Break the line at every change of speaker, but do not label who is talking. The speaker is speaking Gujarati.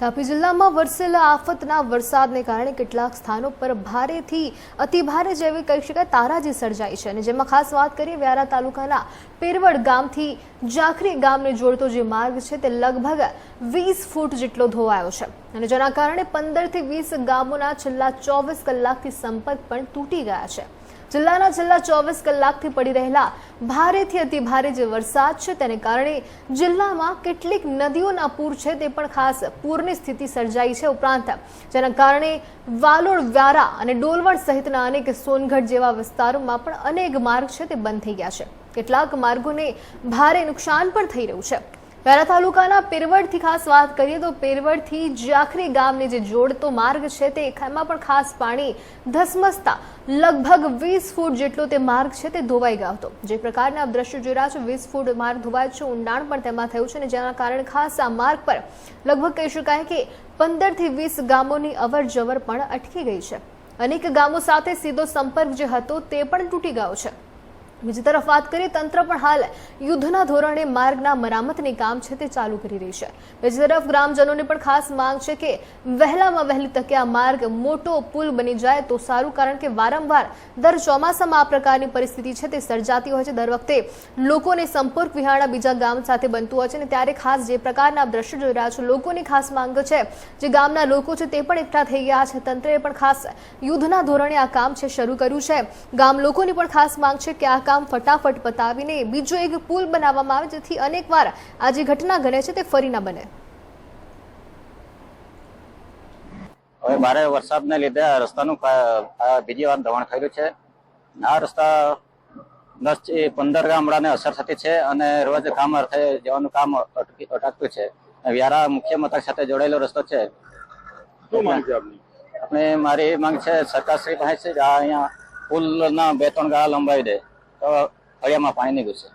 તાપી જિલ્લામાં વરસેલા આફતના વરસાદને કારણે કેટલાક સ્થાનો પર ભારેથી અતિભારે જેવી કહી શકાય તારાજી સર્જાઈ છે. અને જેમાં ખાસ વાત કરીએ, વ્યારા તાલુકાના પેરવડ ગામથી જાખરી ગામને જોડતો જે માર્ગ છે તે લગભગ વીસ ફૂટ જેટલો ધોવાયો છે. અને જેના કારણે પંદરથી વીસ ગામોના છેલ્લા ચોવીસ કલાકથી સંપર્ક પણ તૂટી ગયા છે. જિલ્લાના છેલ્લા ચોવીસ કલાકથી પડી રહેલા ભારેથી અતિ ભારે જે વરસાદ છે તેને કારણે જિલ્લામાં કેટલીક નદીઓના પૂર છે તે પણ ખાસ પૂરની સ્થિતિ સર્જાઈ છે ઉપરાંત જેના કારણે વાલોડ, વ્યારા અને ડોલવડ સહિતના અનેક સોનગઢ જેવા વિસ્તારોમાં પણ અનેક માર્ગ છે તે બંધ થઈ ગયા છે. કેટલાક માર્ગોને ભારે નુકસાન પણ થઈ રહ્યું છે. વ્યારા તાલુકાના પેરવડથી ખાસ વાત કરીએ તો પેરવડથી જાખરી ગામને જે જોડતો માર્ગ છે તે એમાં પણ ખાસ પાણી ધસમસતા લગભગ વીસ ફૂટ જેટલો તે માર્ગ છે તે ધોવાઈ ગયો હતો. જે પ્રકારના દ્રશ્યો જોઈ રહ્યા છો, વીસ ફૂટ માર્ગ ધોવાય છે, ઊંડાણ પણ તેમાં થયું છે અને જેના કારણે ખાસ આ માર્ગ પર લગભગ કહી શકાય કે પંદરથી વીસ ગામોની અવર જવર પણ અટકી ગઈ છે. અનેક ગામો સાથે સીધો સંપર્ક જે હતો તે પણ તૂટી ગયો છે. બીજી તરફ વાત કરીએ, તંત્ર પણ હાલ યુદ્ધના ધોરણે માર્ગના મરામતની કામ છે તે ચાલુ કરી રહી છે. બીજી તરફ ગ્રામજનોની પણ ખાસ માંગ છે કે વહેલામાં વહેલી તકે આ માર્ગ મોટો પુલ બની જાય તો સારું, કારણ કે વારંવાર દર ચોમાસામાં આ પ્રકારની પરિસ્થિતિ છે તે સર્જાતી હોય છે. દર વખતે લોકોને સંપર્ક વિહાણા બીજા ગામ સાથે બનતું હોય છે અને ત્યારે ખાસ જે પ્રકારના દ્રશ્યો જોઈ રહ્યા છે, લોકોની ખાસ માંગ છે, જે ગામના લોકો છે તે પણ એકઠા થઈ ગયા છે. તંત્રએ પણ ખાસ યુદ્ધના ધોરણે આ કામ છે શરૂ કર્યું છે. ગામ લોકોની પણ ખાસ માંગ છે કે આ કામ ફટાફટ પતાવીને બીજો એક પુલ બનાવવામાં આવે જેથી અનેકવાર આ જે ઘટના ઘટે છે તે ફરી ના બને.
હવે ભારે વરસાદને લીધે આ રસ્તાનું બીજી વાર ધોવાણ થયેલું છે. આ રસ્તા દસથી પંદર ગામડાને અસર થતી છે અને રોજ કામ અર્થે જવાનું કામ અટકી અટકતું છે. વ્યારા મુખ્ય મથક સાથે જોડાયેલો રસ્તો છે.
શું માંગ છે આપની?
આપણે મારી માંગ છે સરકાર શ્રી પાસે છે આ અહીંયા પુલના બે ત્રણ ગાળા લંબાવી દે. તો ફળિયામાં પાણી નહીં ઘૂસે